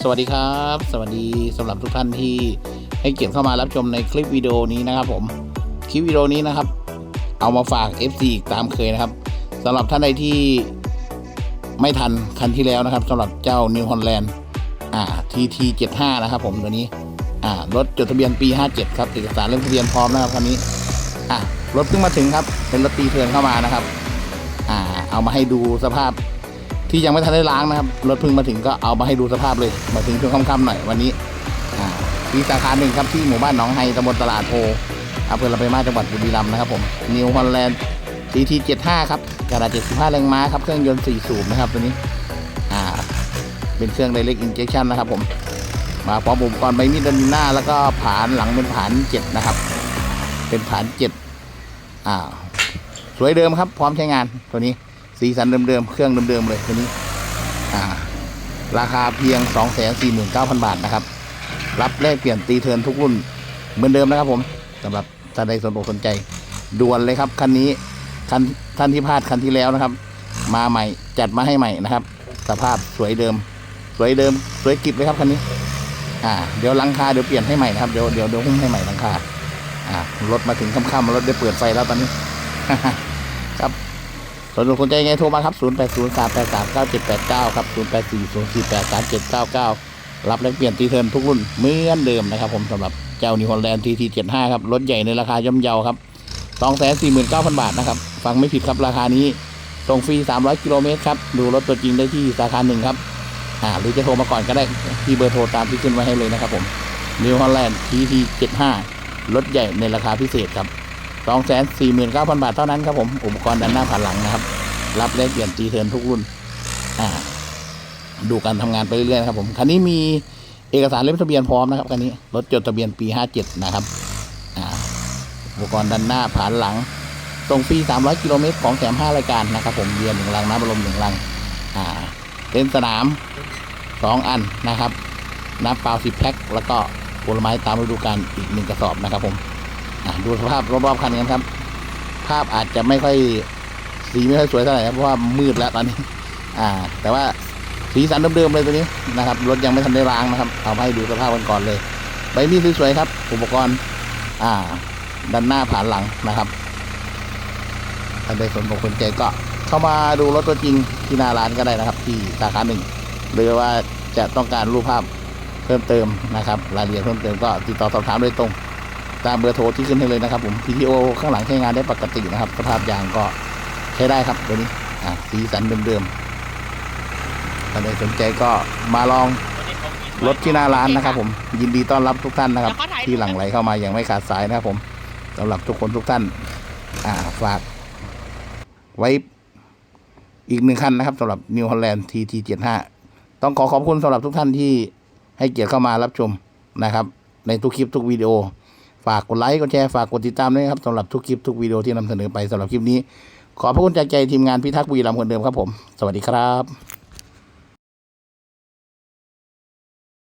สวัสดีครับ สวัสดีสำหรับทุกท่านที่ให้เกียรติเข้ามารับชมในคลิปวิดีโอนี้นะครับผมคลิปวิดีโอนี้นะครับ เอามาฝาก FC อีกตามเคยนะครับสำหรับท่านใดที่ไม่ทันคันที่แล้วนะครับสำหรับเจ้า New Holland อ่า TT 75นะครับผมตัวนี้อ่ารถจดทะเบียนปี57ครับเอกสารเล่มทะเบียนพร้อมนะครับคันนี้อะรถเพิ่งมาถึงครับเป็นรถตีเทินเข้ามานะครับ อ่าเอามาให้ดูสภาพ ที่ยังไม่ทันได้ล้างนะครับรถเพิ่งมาถึงก็เอามาให้ดูสภาพเลย มาถึงช่วงค่ำๆหน่อยวันนี้อ่าที่สาขาหนึ่งครับที่หมู่บ้านหนองไฮตำบลตลาดโพอำเภอลำปางมาจังหวัดบุรีรัมย์นะครับผมนิวฮอลแลนด์ CT 75 ครับกระดาษ75 แรงม้าครับเครื่องยนต์4สูบนะครับตัวนี้อ่าเป็นเครื่องไดเรกอินเจคชั่นนะครับผมมาพร้อมอุปกรณ์ใบมีดดันหน้า แล้วก็ผานหลังเป็นผาน7นะครับ เป็นผาน7อ่าสวยเดิมครับ พร้อมใช้งานตัวนี้ สีสันเดิมๆ เครื่องเดิมๆ เลยตัวนี้ อ่า ราคาเพียง 249,000 บาทนะครับ รับแลกเปลี่ยนตีเทินทุกรุ่น เหมือนเดิมนะครับผมสำหรับท่านใดสนอกสนใจด่วนเลยครับคันนี้คันท่านที่พลาดคันที่แล้วนะครับ มาใหม่จัดมาให้ใหม่นะครับ สภาพสวยเดิม สวยเดิม สวยกิบเลยครับคันนี้ อ่า เดี๋ยวหลังคาเดี๋ยวเปลี่ยนให้ใหม่นะครับเดี๋ยวเดี๋ยวเดี๋ยวหุ้มให้ใหม่หลังคาอ่ารถมาถึงค่ำๆรถได้เปิดไฟแล้วตอนนี้ ครับ สนใจสนใจไงโทรมาครับ 0 8 0 3 8 3 9 7 8 9 ครับ 0 8 4 0 4 8 3 7 9 9 รับและเปลี่ยนตีเทิร์นทุกรุ่นเหมือนเดิมนะครับผมสำหรับเจ้านิวฮอลแลนด์ทีที75ครับ รถใหญ่ในราคาย่อมเยาครับ249,000บาทนะครับ ฟังไม่ผิดครับราคานี้ส่งฟรี300กิโลเมตรครับ ดูรถตัวจริงได้ที่สาขาหนึ่งครับ อ่า หรือจะโทรมาก่อนก็ได้ที่เบอร์โทรตามที่ขึ้นไว้ให้เลยนะครับผมนิวฮอลแลนด์ทีที75รถใหญ่ในราคาพิเศษครับ สองแสนสี่หมื่นเก้าพันบาทเท่านั้นครับผม อุปกรณ์ด้านหน้าผ่านหลังนะครับ รับแลกเปลี่ยนตีเทิร์นทุกรุ่น อ่า ดูการทำงานไปเรื่อยๆครับผมคันนี้มีเอกสารเล่มทะเบียนพร้อมนะครับคันนี้รถจดทะเบียนปีห้าเจ็ดนะครับ อ่า อุปกรณ์ด้านหน้าผ่านหลังส่งฟรีสามร้อยกิโลเมตร ของแถมห้ารายการ นะครับ ผมเบียร์หนึ่งลังน้ำบรมหนึ่งลัง อ่าเต็นสนามสองอันนะครับ น้ำเปล่าสิบแพ็ค แล้วก็ผลไม้ตามฤดูกาลอีกหนึ่งกระสอบ นะครับผม ดูสภาพรอบๆคันกันครับ ภาพอาจจะไม่ค่อยสีไม่ค่อยสวยเท่าไหร่ครับเพราะว่ามืดแล้วตอนนี้ อ่า แต่ว่าสีสันเดิมๆเลยตัวนี้นะครับรถยังไม่ทันได้ล้างนะครับ เอามาให้ดูสภาพกันก่อนเลยใบมีดสวยๆครับ อุปกรณ์ อ่าด้านหน้าผ่านหลังนะครับถ้าใดสนอกสนใจก็เข้ามาดูรถตัวจริงที่หน้าร้านก็ได้นะครับ ที่สาขาหนึ่งหรือว่าจะต้องการรูปภาพเพิ่มเติมนะครับ รายละเอียดเพิ่มเติมก็ติดต่อสอบถามโดยตรง ตามเบอร์โทรที่ขึ้นให้เลยนะครับผม PTO ข้างหลังใช้งานได้ปกตินะครับสภาพยางก็ใช้ได้ครับตัวนี้อ่าสีสันเดิมๆถ้าใครสนใจก็มาลองรถที่หน้าร้านนะครับ ผมยินดีต้อนรับทุกท่านนะครับ ที่หลั่งไหลเข้ามาอย่างไม่ขาดสายนะครับ ผมสำหรับทุกคนทุกท่านอ่าฝาก ไว้อีกหนึ่งคันนะครับสำหรับ New Holland TT75 ต้องขอขอบคุณสำหรับทุกท่านที่ให้เกียรติเข้ามารับชมนะครับ ในทุกคลิปทุกวิดีโอ ฝากกดไลค์กดแชร์ฝากกดติดตามด้วยครับสำหรับทุกคลิปทุกวิดีโอที่นำเสนอไปสำหรับคลิปนี้ ขอพระคุณจากใจทีมงานพิทักษ์วีรัมย์คนเดิมครับผม สวัสดีครับ